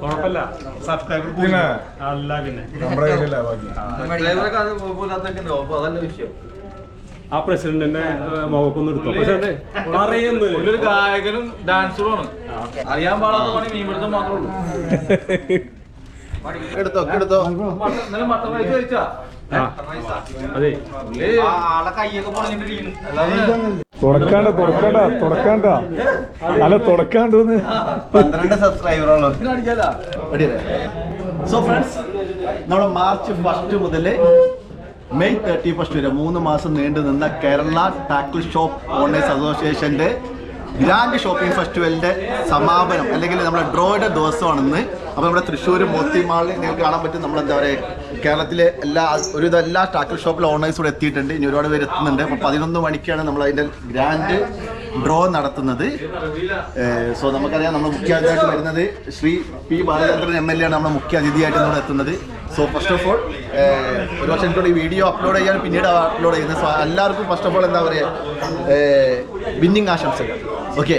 കുഴപ്പമില്ല. സബ്സ്ക്രൈബർ പിന്നെ അല്ല പിന്നെ. നമ്മുടെ കയ്യിലല്ല ബാക്കി? ആ പ്രസിഡന്റിന്റെ മുഖക്കൊന്ന് എടുത്തു. പ്രസിഡന്റ് പറയുന്നു. ഒരു ഗായകനും ഡാൻസറുമാണ് അറിയാൻ പാടാത്ത പണി മീൻപിടുത്തം മാത്രമേ ഉള്ളൂ. എടുത്തോ എടുത്തോ. നല്ല മട്ടൻ കഴിച്ചാ അതെ. തുടക്കാണ്ട തുടക്കാണ്ട തുടക്കാണ്ട. അല്ല തുടക്കാണ്ടെന്ന്. പന്ത്രണ്ട് സബ്സ്ക്രൈബറുള്ളൂ സോ ഫ്രണ്ട്സ് നമ്മൾ മാർച്ച് ഫസ്റ്റ് മുതൽ മെയ് തേർട്ടി ഫസ്റ്റ് വരെ മൂന്ന് മാസം നീണ്ടു നിന്ന കേരള ടാക്കിൾ ഷോപ്പ് ഓണേഴ്സ് അസോസിയേഷന്റെ ഗ്രാൻഡ് ഷോപ്പിംഗ് ഫെസ്റ്റിവലിന്റെ സമാപനം അല്ലെങ്കിൽ നമ്മുടെ ഡ്രോയുടെ ദിവസമാണെന്ന് അപ്പോൾ നമ്മുടെ തൃശ്ശൂർ മൂർത്തി മാളിൽ നിങ്ങൾക്ക് കാണാൻ പറ്റും നമ്മൾ എന്താ പറയുക കേരളത്തിലെ എല്ലാ ഒരു എല്ലാ ടാക്കിൾ ഷോപ്പിലെ ഓണേഴ്സ് ഇവിടെ എത്തിയിട്ടുണ്ട്. ഇനി ഒരുപാട് പേര് എത്തുന്നുണ്ട്. അപ്പോൾ പതിനൊന്ന് മണിക്കാണ് നമ്മൾ അതിന്റെ ഗ്രാൻഡ് ഡ്രോ നടത്തുന്നത്. സോ നമുക്കറിയാം നമ്മൾ മുഖ്യ അതിഥിയായിട്ട് വരുന്നത് Shri P Balachandran M L A ആണ് നമ്മുടെ മുഖ്യ അതിഥിയായിട്ട് എത്തുന്നത്. സോ ഫസ്റ്റ് ഓഫ് ഓൾ ഒരു പക്ഷേ എനിക്കോട് ഈ വീഡിയോ അപ്ലോഡ് ചെയ്യാൻ പിന്നീട് അപ്ലോഡ് ചെയ്യുന്നത്. സോ എല്ലാവർക്കും ഫസ്റ്റ് ഓഫ് ഓൾ എന്താ പറയുക വിന്നിങ് ആശംസകൾ. ഓക്കെ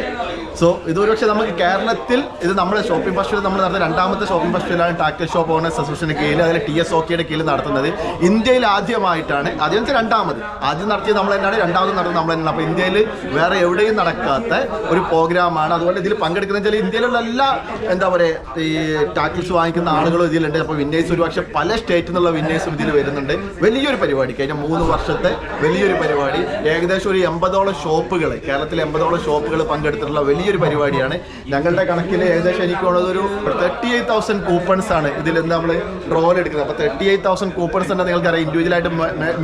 സോ ഇത് ഒരുപക്ഷെ നമുക്ക് കേരളത്തിൽ ഇത് നമ്മുടെ ഷോപ്പിംഗ് ഫെസ്റ്റിവൽ നമ്മൾ നടത്തുന്ന രണ്ടാമത്തെ ഷോപ്പിംഗ് ഫെസ്റ്റിവലാണ് ടാക്കൽ ഷോപ്പ് ഓണേഴ്സ് അസോസിയേഷന്റെ കീഴിൽ അതിൽ ടി എസ് ഒക്കെയുടെ കീഴിൽ നടത്തുന്നത്. ഇന്ത്യയിൽ ആദ്യമായിട്ടാണ് ആദ്യം രണ്ടാമത്. ആദ്യം നടത്തിയത് നമ്മൾ തന്നെയാണ് രണ്ടാമത് നടത്തുന്നത് നമ്മൾ തന്നെയാണ്. അപ്പോൾ ഇന്ത്യയിൽ വേറെ എവിടെയും നടക്കാത്ത ഒരു പ്രോഗ്രാമാണ് അതുകൊണ്ട് ഇതിൽ പങ്കെടുക്കുന്ന വെച്ചാൽ ഇന്ത്യയിലുള്ള എല്ലാ എന്താ പറയുക ഈ ടാക്കിൾസ് വാങ്ങിക്കുന്ന ആളുകളും ഇതിലുണ്ട്. അപ്പോൾ വിന്നേഴ്സ് ഒരുപക്ഷെ പല സ്റ്റേറ്റിൽ നിന്നുള്ള വിന്നേഴ്സും ഇതിൽ വരുന്നുണ്ട്. വലിയൊരു പരിപാടി. കഴിഞ്ഞ മൂന്ന് വർഷത്തെ വലിയൊരു പരിപാടി. ഏകദേശം ഒരു എൺപതോളം ഷോപ്പുകൾ കേരളത്തിലെ എൺപതോളം ഷോപ്പുകൾ പങ്കെടുത്തിട്ടുള്ള വലിയൊരു പരിപാടിയാണ്. ഞങ്ങളുടെ കണക്കിൽ ഏകദേശം എനിക്ക് തോന്നുന്നത് ഒരു തേർട്ടി എയ്റ്റ് തൗസൻഡ് കൂപ്പൺസ് ആണ്. ഇതിൽ നിന്ന് നമ്മൾ ഡ്രോയിൽ എടുക്കുന്നത്. അപ്പോൾ തേർട്ടി എയ്റ്റ് തൗസൻഡ് കൂപ്പൺസ് ഉണ്ട് നിങ്ങൾക്കറിയാം ഇൻഡിവിജ്വലായിട്ട്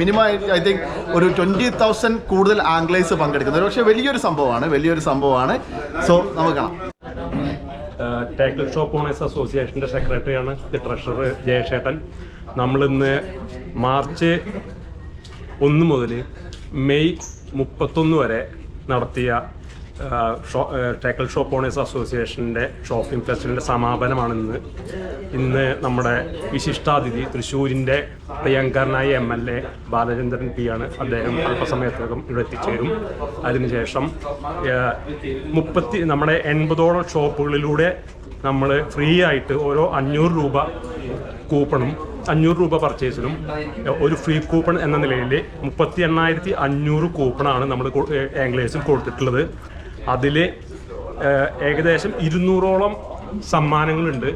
മിനിമം ഐ തിങ്ക് ഒരു ട്വന്റി തൗസൻഡ് കൂടുതൽ ആംഗ്ലേഴ്സ് പങ്കെടുക്കുന്നത് പക്ഷേ വലിയൊരു സംഭവമാണ്. വലിയൊരു സംഭവമാണ്. സോ നമുക്ക് കാണാം. ടാക്കിൾ ഷോപ്പ് ഓണേഴ്സ് അസോസിയേഷന്റെ സെക്രട്ടറിയാണ് ട്രഷറർ ജയശേട്ടൻ. നമ്മളിന്ന് മാർച്ച് ഒന്ന് മുതൽ മെയ് മുപ്പത്തൊന്ന് വരെ നടത്തിയ ടാക്കിൾ ഷോപ്പ് ഓണേഴ്സ് അസോസിയേഷന്റെ ഷോപ്പിംഗ് ഫെസ്റ്റിവലിന്റെ സമാപനമാണ് ഇന്ന് ഇന്ന് നമ്മുടെ വിശിഷ്ടാതിഥി തൃശ്ശൂരിന്റെ പ്രിയങ്കരനായ M L A Balachandran P ആണ് അദ്ദേഹം അല്പസമയത്തിനകം ഇവിടെ എത്തിച്ചേരും. അതിനുശേഷം മുപ്പത്തി നമ്മുടെ എൺപതോളം ഷോപ്പുകളിലൂടെ നമ്മൾ ഫ്രീ ആയിട്ട് ഓരോ അഞ്ഞൂറ് രൂപ കൂപ്പണും അഞ്ഞൂറ് രൂപ പർച്ചേസിനും ഒരു ഫ്രീ കൂപ്പൺ എന്ന നിലയിൽ മുപ്പത്തി എണ്ണായിരത്തി അഞ്ഞൂറ് കൂപ്പണാണ് നമ്മൾ ആംഗ്ലേഴ്സിൽ കൊടുത്തിട്ടുള്ളത്. അതിൽ ഏകദേശം ഇരുന്നൂറോളം സമ്മാനങ്ങളുണ്ട്.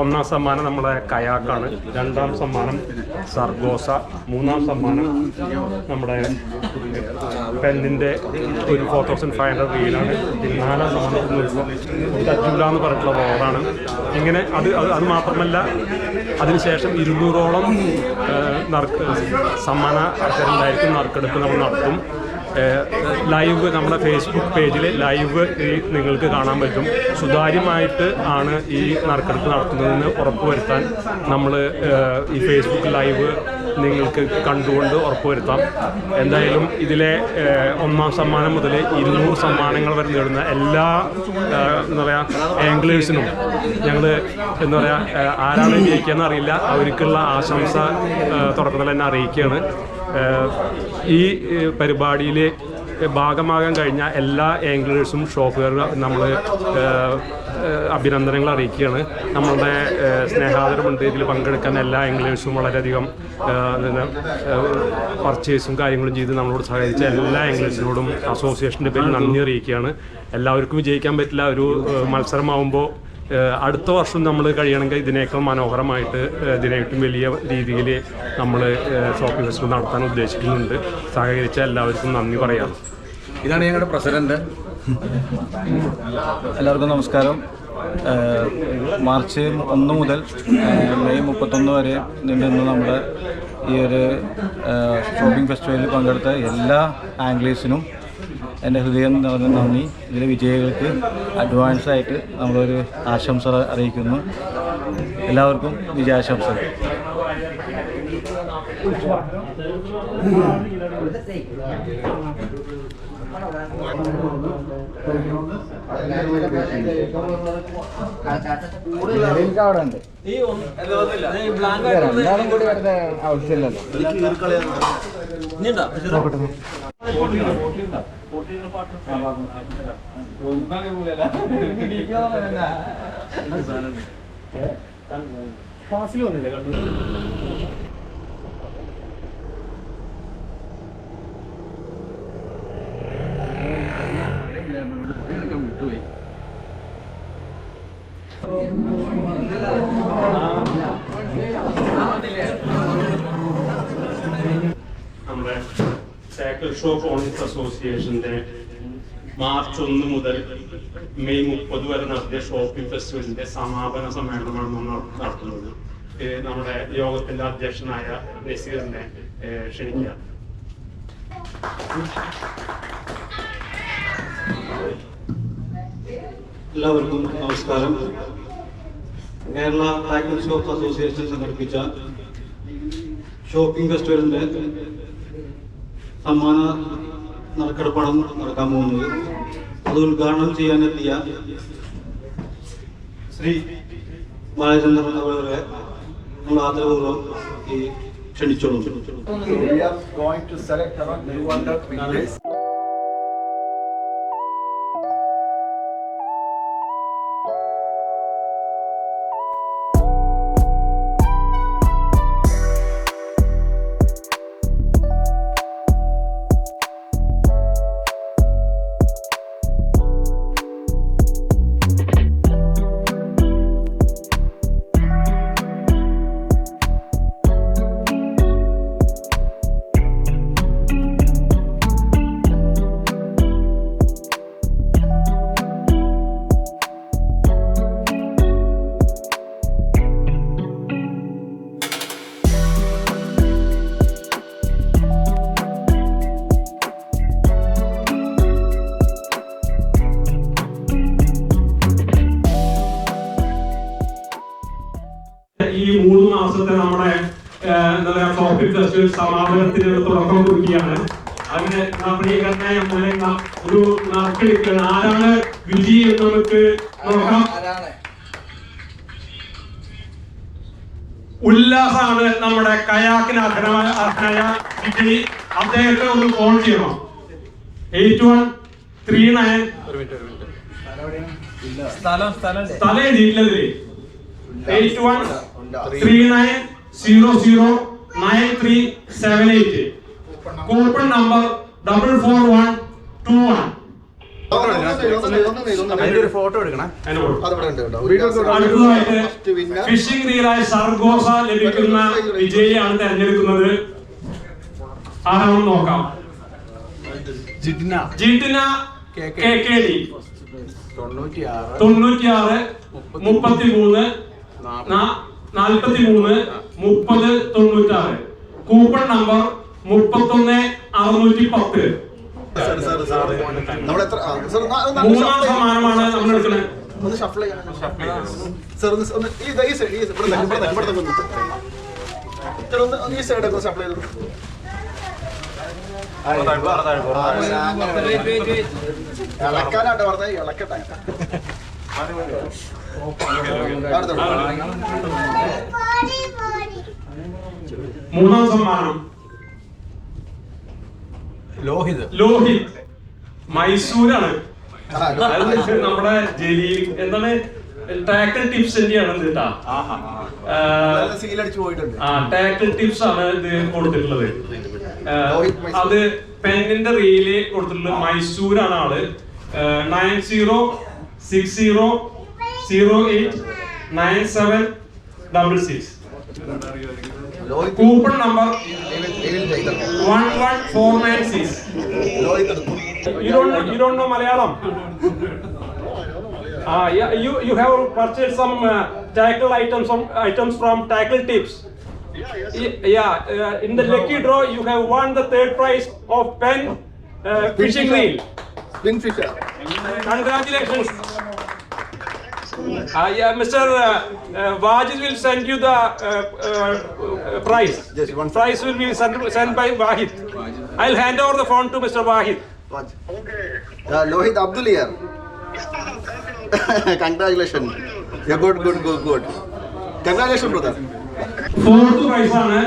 ഒന്നാം സമ്മാനം നമ്മളെ കയാക്കാണ് രണ്ടാം സമ്മാനം സർഗോസ മൂന്നാം സമ്മാനം നമ്മുടെ പെന്നിന്റെ ഒരു ഫോർ തൗസൻഡ് ഫൈവ് ഹൺഡ്രഡ് റീലാണ് നാലാം സമ്മാനം തറ്റൂല എന്ന് പറഞ്ഞിട്ടുള്ള റോഡാണ് ഇങ്ങനെ അത് അത് മാത്രമല്ല അതിനുശേഷം ഇരുന്നൂറോളം നറുക്ക് സമ്മാന അർഹരുണ്ടായിരിക്കും നറുക്കെടുപ്പ് നമ്മൾ നടത്തും. ലൈവ് നമ്മുടെ ഫേസ്ബുക്ക് പേജിൽ ലൈവ് നിങ്ങൾക്ക് കാണാൻ പറ്റും. സുതാര്യമായിട്ട് ആണ് ഈ നറുക്കെടുപ്പ് നടത്തുന്നതെന്ന് ഉറപ്പുവരുത്താൻ നമ്മൾ ഈ ഫേസ്ബുക്ക് ലൈവ് നിങ്ങൾക്ക് കണ്ടുകൊണ്ട് ഉറപ്പുവരുത്താം. എന്തായാലും ഇതിലെ ഒന്നാം സമ്മാനം മുതൽ ഇരുന്നൂറ് സമ്മാനങ്ങൾ വരെ നേടുന്ന എല്ലാ എന്താ പറയുക ആംഗ്ലേഴ്സിനും ഞങ്ങൾ എന്താ പറയുക ആരാണ് ജയിക്കുക എന്നറിയില്ല അവർക്കുള്ള ആശംസ തുടക്കത്തിൽ തന്നെ അറിയിക്കുകയാണ്. ഈ പരിപാടിയിൽ ഭാഗമാകാൻ കഴിഞ്ഞ എല്ലാ ഏംഗ്ലേഴ്സും ഷോപ്പുകാർ നമ്മൾ അഭിനന്ദനങ്ങൾ അറിയിക്കുകയാണ്. നമ്മളുടെ സ്നേഹാദരമുണ്ട് ഇതിൽ പങ്കെടുക്കാൻ എല്ലാ ആംഗ്ലേഴ്സും വളരെയധികം പർച്ചേസും കാര്യങ്ങളും ചെയ്ത് നമ്മളോട് സഹകരിച്ച എല്ലാ ആംഗ്ലേഴ്സിനോടും അസോസിയേഷന്റെ പേരിൽ നന്ദി അറിയിക്കുകയാണ്. എല്ലാവർക്കും വിജയിക്കാൻ പറ്റില്ല. ഒരു മത്സരമാവുമ്പോൾ അടുത്ത വർഷം നമ്മൾ കഴിയണമെങ്കിൽ ഇതിനേക്കാൾ മനോഹരമായിട്ട് ഇതിനേറ്റവും വലിയ രീതിയിൽ നമ്മൾ ഷോപ്പിംഗ് ഫെസ്റ്റിവൽ നടത്താൻ ഉദ്ദേശിക്കുന്നുണ്ട്. സഹകരിച്ച എല്ലാവർക്കും നന്ദി പറയാം. ഇതാണ് ഞങ്ങളുടെ പ്രസിഡന്റ്. എല്ലാവർക്കും നമസ്കാരം. മാർച്ച് ഒന്ന് മുതൽ മെയ് മുപ്പത്തൊന്ന് വരെ നീണ്ടുന്ന നമ്മുടെ ഈ ഒരു ഷോപ്പിംഗ് ഫെസ്റ്റിവലിൽ പങ്കെടുത്ത എല്ലാ ആംഗ്ലേഴ്സിനും എന്റെ ഹൃദയം നിറഞ്ഞ നന്ദി. ഇതിലെ വിജയികൾക്ക് അഡ്വാൻസായിട്ട് നമ്മളൊരു ആശംസ അറിയിക്കുന്നു. എല്ലാവർക്കും വിജയാശംസ. അവിടെ ആവശ്യമില്ലല്ലോ ഇത് കീറിക്കളയാൻ നമ്മുടെ ഷോപ്പ് ഓണേഴ്സ് അസോസിയേഷന്റെ മാർച്ച് ഒന്ന് മുതൽ മെയ് മുപ്പത് വരെ നടത്തിയ ഷോപ്പിംഗ് ഫെസ്റ്റിവലിന്റെ സമാപന സമ്മേളനമാണ് നമ്മൾ നടത്തുന്നത്. നമ്മുടെ യോഗത്തിന്റെ അധ്യക്ഷനായ നസീറിനെ ക്ഷണിക്കുക എല്ലാവർക്കും നമസ്കാരം. കേരള ടാക്ടർ ഷോപ്പ് അസോസിയേഷൻ സംഘടിപ്പിച്ച ഷോപ്പിംഗ് ഫെസ്റ്റിവലിന്റെ സമ്മാന നറുക്കെടുപ്പാണ് നടക്കാൻ പോകുന്നത്. അത് ഉദ്ഘാടനം ചെയ്യാനെത്തിയ ശ്രീ ബാലചന്ദ്രൻ അവരെ നമ്മൾ ആദരപൂർവം ഈ ക്ഷണിച്ചോളും ഫെസ്റ്റിവൽ സമാപനത്തിന് തുടക്കം കുറിക്കുകയാണ്. അതിന് പ്രിയകരനായ ഒരു നറുക്കെടുക്കുകയാണ് ആരാണ് വിജി എന്ന് നമുക്ക് നോക്കാം. ഉല്ലാസാണ് നമ്മുടെ കയാക്കിന് അർഹനായ വിജി അദ്ദേഹത്തെ ഒന്ന് ഫോൺ ചെയ്യണം. എയ്റ്റ് വൺ ത്രീ നയൻ സ്ഥലം സ്ഥലം സ്ഥലം എഴുതിയിട്ടില്ലേ? Eight one three nine zero zero nine three seven eight coupon number double four one two one photo എടുക്കണം. അതവിടെ ഉണ്ട് കേട്ടോ. അടുത്തതായിട്ട് ഫിഷിംഗ് റീലായ സർഗോസ ലഭിക്കുന്ന വിജയിയാണ് തെരഞ്ഞെടുക്കുന്നത്. ആരാണെന്ന് നോക്കാം. Jitina K K. ഡി. തൊണ്ണൂറ്റിയാറ്. മുപ്പത്തി മൂന്ന് നാൽപ്പത്തി മൂന്ന് മുപ്പത് തൊണ്ണൂറ്റാറ്. കൂപ്പൺ നമ്പർ മുപ്പത്തൊന്ന് അറുന്നൂറ്റി പത്ത് മൂന്നാം സമ്മാനമാണ് നമ്മൾ എടുക്കുന്നത് ഒന്ന് ഷഫിൾ ചെയ്യാൻ സർ ഒന്ന് ഈ ഈ സൈഡ് ഈ ഇവിടെ ഇവിടെ ഇവിടെ തന്നെ ഒന്ന് ഈ സൈഡ് ഷഫിൾ ചെയ്തു. ഇളക്കാനാട്ടോ പറഞ്ഞത് ഇളക്കട്ടെ. മൂന്നാം സമ്മാനം ലോഹിത്. ലോഹിത്. മൈസൂരാണ്. നമ്മുടെ ജലീൽ എന്താണ്? ടാക്കൽ ടിപ്സ് തന്നെയാണ് ഇത് കേട്ടാ ആ ടിപ്സ് ആണ് ഇത് കൊടുത്തിട്ടുള്ളത്. അത് പെന്നിന്റെ റീൽ കൊടുത്തിട്ടുള്ളത് മൈസൂരാണ് ആൾ. Nine zero six zero zero eight nine seven double six coupon number one one four nine six You don't know, Malayalam? Ah, yeah, you, you have purchased some uh, tackle items, some items from Tackle Tips. Yeah, yeah. Uh, in the lucky draw, you have won the third prize of pen uh, fishing reel. Fisher. Congratulations. Uh, yeah, Mr. Uh, uh, Wajid will send you the uh, uh, uh, prize. Yes, one prize will be sent, sent by Wahid. I'll hand over the phone to Mr. Wahid. Okay. Uh, Lohit Abdul here. Congratulations. Yeah, good, good, good, good. Congratulations, brother. Fourth പ്രൈസാണ്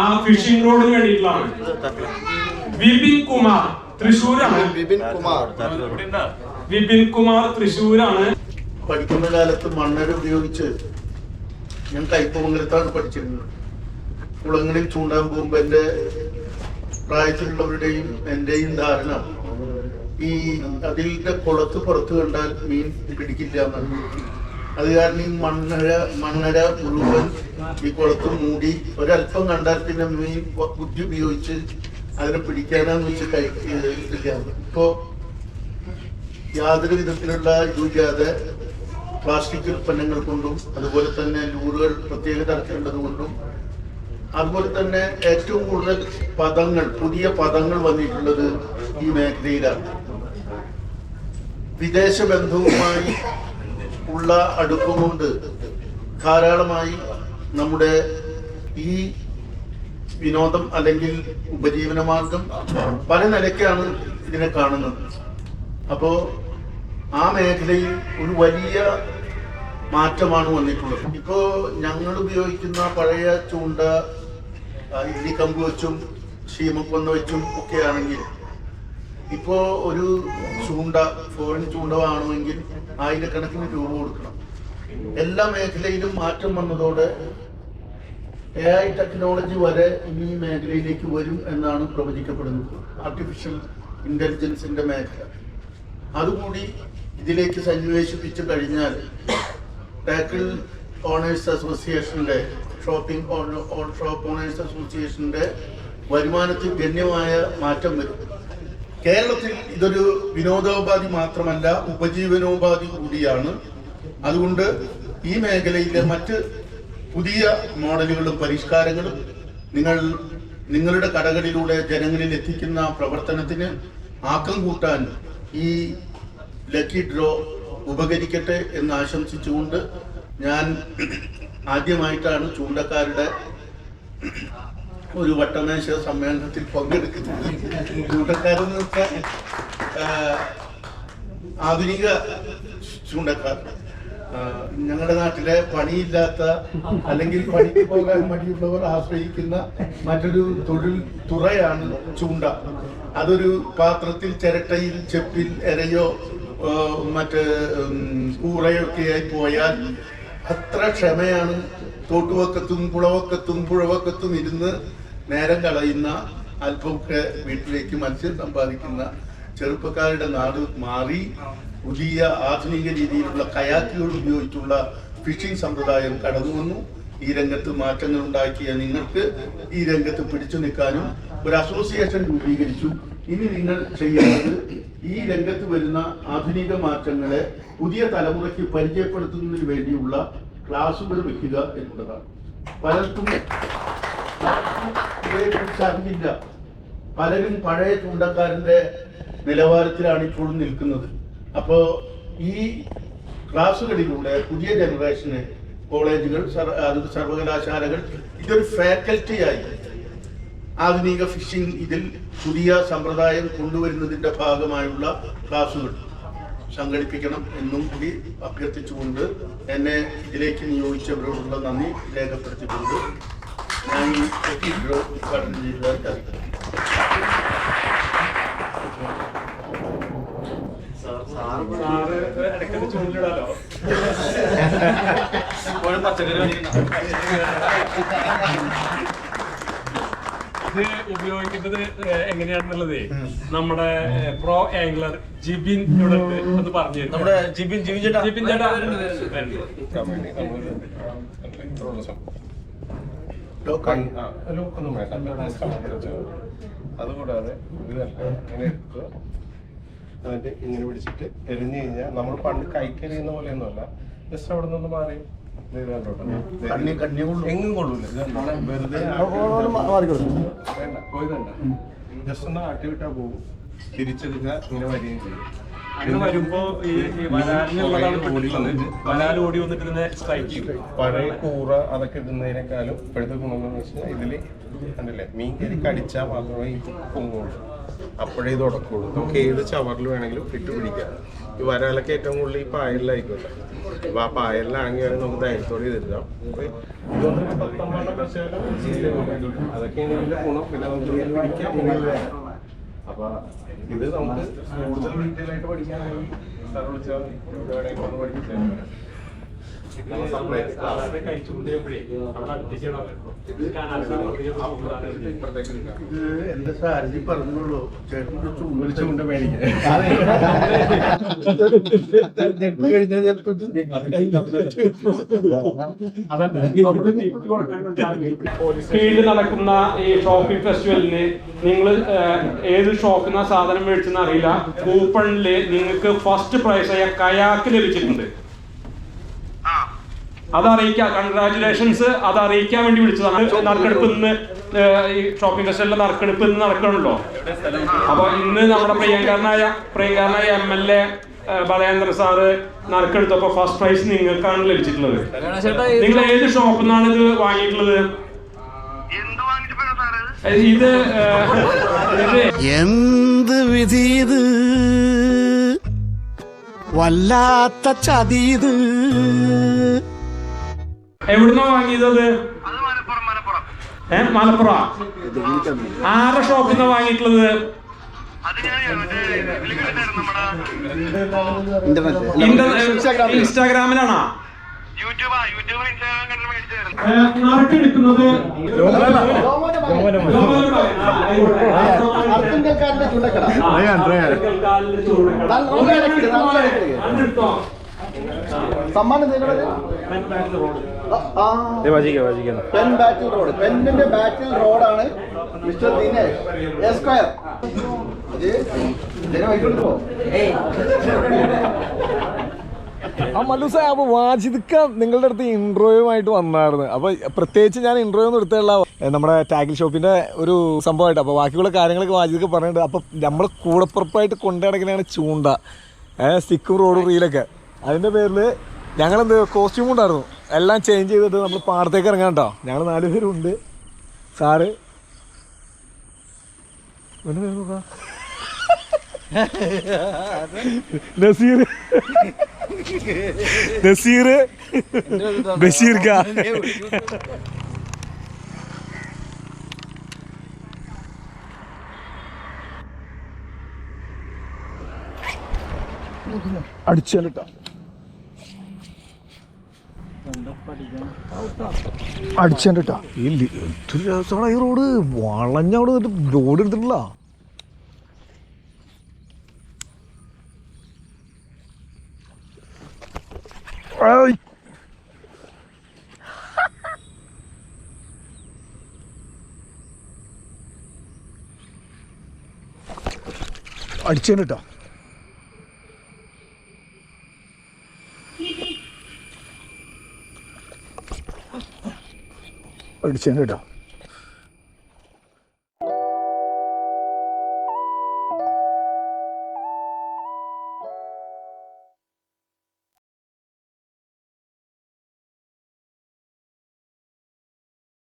ആ phishing റോഡിന് വേണ്ടിയിട്ടുള്ളതാണ് വിപിൻ കുമാർ തൃശ്ശൂരാണ് വിപിൻ കുമാർ. വിപിൻ കുമാർ തൃശ്ശൂരാണ് പഠിക്കുന്ന കാലത്ത് മണ്ണര ഉപയോഗിച്ച് ഞാൻ കൈപ്പമംഗലത്താണ് പഠിച്ചിരുന്നത്. കുളങ്ങളിൽ ചൂണ്ടാൻ പോകുമ്പോൾ എന്റെ പ്രായത്തിലുള്ളവരുടെയും എന്റെയും ധാരണ ഈ അതിന്റെ കുളത്ത് പുറത്ത് കണ്ടാൽ മീൻ പിടിക്കില്ല എന്നാണ്. അത് കാരണം ഈ മണ്ണര മണ്ണര മുഴുവൻ ഈ കുളത്ത് മൂടി ഒരല്പം കണ്ടാൽ പിന്നെ മീൻ ബുദ്ധി ഉപയോഗിച്ച് അതിനെ പിടിക്കാനാന്ന് വെച്ച് ഇപ്പോ യാതൊരു വിധത്തിലുള്ള ഇതുമില്ലാതെ പ്ലാസ്റ്റിക് ഉൽപ്പന്നങ്ങൾ കൊണ്ടും അതുപോലെ തന്നെ നൂറുകൾ പ്രത്യേക തരത്തിലുള്ളത് കൊണ്ടും അതുപോലെ തന്നെ ഏറ്റവും കൂടുതൽ പദങ്ങൾ പുതിയ പദങ്ങൾ വന്നിട്ടുള്ളത് ഈ മേഖലയിലാണ്. വിദേശ ബന്ധവുമായി ഉള്ള അടുപ്പം കൊണ്ട് ധാരാളമായി നമ്മുടെ ഈ വിനോദം അല്ലെങ്കിൽ ഉപജീവന മാർഗം പല നിലയ്ക്കാണ് ഇതിനെ കാണുന്നത്. അപ്പോ ആ മേഖലയിൽ ഒരു വലിയ മാറ്റമാണ് വന്നിട്ടുള്ളത്. ഇപ്പോ ഞങ്ങൾ ഉപയോഗിക്കുന്ന പഴയ ചൂണ്ട ഇല്ലി ഇല്ലിക്കമ്പ് വെച്ചും ശീമക്കൊന്ന വെച്ചും ഒക്കെ ആണെങ്കിൽ ഇപ്പോ ഒരു ചൂണ്ട ഫോറിൻ ചൂണ്ട വാങ്ങണമെങ്കിൽ ആയിരക്കണക്കിന് രൂപ കൊടുക്കണം. എല്ലാ മേഖലയിലും മാറ്റം വന്നതോടെ എ ഐ ടെക്നോളജി വരെ ഇനി ഈ മേഖലയിലേക്ക് വരും എന്നാണ് പ്രവചിക്കപ്പെടുന്നത്. ആർട്ടിഫിഷ്യൽ ഇന്റലിജൻസിന്റെ മേഖല. അതുകൂടി ഇതിലേക്ക് സന്നിവേശിപ്പിച്ചു കഴിഞ്ഞാൽ ടാക്കിൾ ഓണേഴ്സ് അസോസിയേഷന്റെ ഷോപ്പിംഗ് ഓൺ ഷോപ്പ് ഓണേഴ്സ് അസോസിയേഷന്റെ വരുമാനത്തിൽ ഗണ്യമായ മാറ്റം വരും. കേരളത്തിൽ ഇതൊരു വിനോദോപാധി മാത്രമല്ല ഉപജീവനോപാധി കൂടിയാണ്. അതുകൊണ്ട് ഈ മേഖലയിലെ മറ്റ് പുതിയ മോഡലുകളും പരിഷ്കാരങ്ങളും നിങ്ങൾ നിങ്ങളുടെ കടകളിലൂടെ ജനങ്ങളിൽ എത്തിക്കുന്ന പ്രവർത്തനത്തിന് ആക്കം കൂട്ടാൻ ഈ ലക്കി ഡ്രോ ഉപകരിക്കട്ടെ എന്ന് ആശംസിച്ചുകൊണ്ട് ഞാൻ ആദ്യമായിട്ടാണ് ചൂണ്ടക്കാരുടെ ഒരു വട്ടമേശ സമ്മേളനത്തിൽ പങ്കെടുക്കുന്നത്. ചൂണ്ടക്കാരെന്ന് വെച്ചാൽ ആധുനിക ചൂണ്ടക്കാർ. ആ, ഞങ്ങളുടെ നാട്ടിലെ പണിയില്ലാത്ത അല്ലെങ്കിൽ പണിക്ക് പോകാൻ മടിയുള്ളവർ ആശ്രയിക്കുന്ന മറ്റൊരു തൊഴിൽ തുറയാണ് ചൂണ്ട. അതൊരു പാത്രത്തിൽ ചിരട്ടയിൽ ചെപ്പിൽ എരയോ മറ്റ് ഉം, കൂറയോ ഒക്കെ ആയി പോയാൽ അത്ര ക്ഷമയാണ്. തോട്ടുവക്കത്തും കുളവക്കത്തും പുഴവക്കത്തും ഇരുന്ന് നേരം കളയുന്ന അല്പമൊക്കെ വീട്ടിലേക്ക് മത്സ്യം സമ്പാദിക്കുന്ന ചെറുപ്പക്കാരുടെ നാട് മാറി. പുതിയ ആധുനിക രീതിയിലുള്ള കയാക്കുകൾ ഉപയോഗിച്ചുള്ള ഫിഷിംഗ് സമ്പ്രദായം കടന്നു വന്നു ഈ രംഗത്ത് മാറ്റങ്ങൾ ഉണ്ടാക്കിയ നിങ്ങൾക്ക് ഈ രംഗത്ത് പിടിച്ചു നിൽക്കാനും ഒരു അസോസിയേഷൻ രൂപീകരിച്ചു. ഇനി നിങ്ങൾ ചെയ്യേണ്ടത് ഈ രംഗത്ത് വരുന്ന ആധുനിക മാറ്റങ്ങളെ പുതിയ തലമുറയ്ക്ക് പരിചയപ്പെടുത്തുന്നതിന് വേണ്ടിയുള്ള ക്ലാസുകൾ വെക്കുക എന്നുള്ളതാണ്. പലർക്കും അറിയില്ല പലരും പഴയ ചൂണ്ടക്കാരന്റെ നിലവാരത്തിലാണ് ഇപ്പോഴും നിൽക്കുന്നത്. അപ്പോ ഈ ക്ലാസ്സുകളിലൂടെ പുതിയ ജനറേഷന് കോളേജുകൾ അതായത് അത് സർവകലാശാലകൾ ഇതൊരു ഫാക്കൽറ്റിയായി. ആധുനിക ഫിഷിംഗ് ഇതിൽ പുതിയ സമ്പ്രദായം കൊണ്ടുവരുന്നതിന്റെ ഭാഗമായുള്ള ക്ലാസ്സുകൾ സംഘടിപ്പിക്കണം എന്നും കൂടി അഭ്യർത്ഥിച്ചുകൊണ്ട് എന്നെ ഇതിലേക്ക് നിയോഗിച്ചവരോടുള്ള നന്ദി രേഖപ്പെടുത്തിക്കൊണ്ട് ഞാൻ ഉദ്ഘാടനം ചെയ്തതായിട്ട് അറിയിക്കുന്നു ഇത് ഉപയോഗിക്കുന്നത് എങ്ങനെയാണെന്നുള്ളത് നമ്മുടെ പ്രോ ആംഗ്ലർ ജിബിൻ ഇവിടെ ഉണ്ട്. ഒന്ന് പറഞ്ഞു നമ്മുടെ ജിബിൻ ജിബിൻ ചേട്ടാ. ജിബിൻ ചേട്ടാ. ലോക്കൽ ഒന്നും വേണ്ട. അതുകൂടാതെ ഇത്? ഇങ്ങനെ എടുക്കുക എന്നിട്ട് ഇങ്ങനെ പിടിച്ചിട്ട് എരിഞ്ഞു കഴിഞ്ഞാൽ നമ്മൾ പണ്ട് കൈക്കരിയുന്ന പോലെയൊന്നുമല്ല. ജസ്റ്റ് അവിടെ നിന്ന് മാറി. എങ്ങും കൊള്ളൂല? വെറുതെ വേണ്ട പോയതണ്ട ജസ്റ്റ് ഒന്ന് ആട്ടി വിട്ടാ പോകും. തിരിച്ചെടുക്കുക ഇങ്ങനെ വരികയും ചെയ്യും. അങ്ങനെ വരുമ്പോ ഈ ഓടി വന്നിട്ട് ഇതിനെ സ്ട്രൈക്ക് ചെയ്യും പഴയ കൂറ അതൊക്കെ ഇടുന്നതിനേക്കാളും ഇപ്പോഴത്തെ ഗുണം എന്ന് വെച്ചാൽ ഇതിൽ കണ്ടില്ലേ? മീൻ കരി കടിച്ചാൽ മാത്രമേ ഈ പൊങ്ങുള്ളൂ. അപ്പോഴേ ഇത് ഉടക്കുള്ളൂ. നമുക്ക് ഏത് ചവറിൽ വേണമെങ്കിലും ഇട്ട് പിടിക്കാം. ഈ വരാലൊക്കെ ഏറ്റവും കൂടുതൽ ഈ പായലിലായിക്കോട്ടെ. അപ്പൊ ആ പായലിലാണെങ്കിൽ നമുക്ക് ധൈര്യത്തോടെ ഇതിടാം അപ്പൊ അതൊക്കെയാണ് പിന്നെ നമുക്ക് ഇത്. അപ്പൊ നമുക്ക് കൂടുതൽ ഡീറ്റെയിൽ ആയിട്ട് പഠിക്കാനാണെങ്കിൽ സാർ വിളിച്ചാൽ മതി. ഫീൽഡിൽ നടക്കുന്ന ഈ ഷോപ്പിംഗ് ഫെസ്റ്റിവലിന് നിങ്ങൾ ഏത് ഷോപ്പിൽ സാധനം മേടിച്ചെന്ന് അറിയില്ല. കൂപ്പണിൽ നിങ്ങൾക്ക് ഫസ്റ്റ് പ്രൈസായ കയാക്ക് ലഭിച്ചിട്ടുണ്ട്. അത് അറിയിക്കാം കൺഗ്രാറ്റുലേഷൻസ് അത് അറിയിക്കാൻ വേണ്ടി വിളിച്ചതാണ്. നറുക്കെടുപ്പ് ഇന്ന് ഈ ഷോപ്പിംഗ് ഫെസ്റ്റിവലിന്റെ നറുക്കെടുപ്പ് ഇന്ന് നടക്കണല്ലോ അപ്പൊ ഇന്ന് നമ്മുടെ പ്രിയങ്കരനായ പ്രിയങ്കരനായ M L A Balachandra sir നറുക്കെടുത്തപ്പോ first prize നിങ്ങൾക്കാണ് ലഭിച്ചിട്ടുള്ളത്. നിങ്ങൾ ഏത് ഷോപ്പിൽ നിന്നാണ് ഇത് വാങ്ങിയിട്ടുള്ളത്? ഇത് എന്ത് വിധി ഇത്? വല്ലാത്ത ചതി ഇത്. എവിടുന്നാ വാങ്ങിയത് ഏ മലപ്പുറ. ആരുടെ ഷോപ്പിൽ നിന്നാ വാങ്ങിയിട്ടുള്ളത്? ഇൻസ്റ്റാഗ്രാമിലാണോ? നറുക്കെടുക്കുന്നത് സമ്മാനം പെൻ ബാറ്റിൽ റോഡ് പെന്നിന്റെ ബാറ്റിൽ റോഡാണ് മിസ്റ്റർ ദിനേഷ് സ്ക്വയർ ആ മല്ലു സാർ അപ്പൊ വാജിദ്ക്ക നിങ്ങളുടെ അടുത്ത് ഇൻട്രോയുമായിട്ട് വന്നായിരുന്നു. അപ്പൊ പ്രത്യേകിച്ച് ഞാൻ ഇന്റർവ്യൂ ഒന്നും എടുത്തുള്ള നമ്മുടെ ടാഗിൽ ഷോപ്പിന്റെ ഒരു സംഭവമായിട്ട്. അപ്പൊ ബാക്കിയുള്ള കാര്യങ്ങളൊക്കെ വാജിദ്ക്ക് പറഞ്ഞിട്ടുണ്ട്. അപ്പൊ നമ്മൾ കൂടപ്പുറപ്പായിട്ട് കൊണ്ടു നടക്കുന്നതാണ് ചൂണ്ട. ഏഹ് സ്റ്റിക്കും റോഡും റീലൊക്കെ അതിന്റെ പേരിൽ ഞങ്ങളെന്ത് കോസ്റ്റ്യൂം ഉണ്ടായിരുന്നു? എല്ലാം ചേഞ്ച് ചെയ്തിട്ട് നമ്മൾ പാടത്തേക്ക് ഇറങ്ങാം കേട്ടോ ഞങ്ങൾ നാലുപേരും പേരുണ്ട് സാറ്. നസീർ. നസീർ. ബഷീർ കാ അടിച്ചാലിട്ടോ അടിച്ചാലിട്ടാ ഈ എന്തൊരു രസമാണ് ഈ റോഡ് വളഞ്ഞവിടെ റോഡ് എടുത്തിട്ടില്ല. Ay. 시청해 주.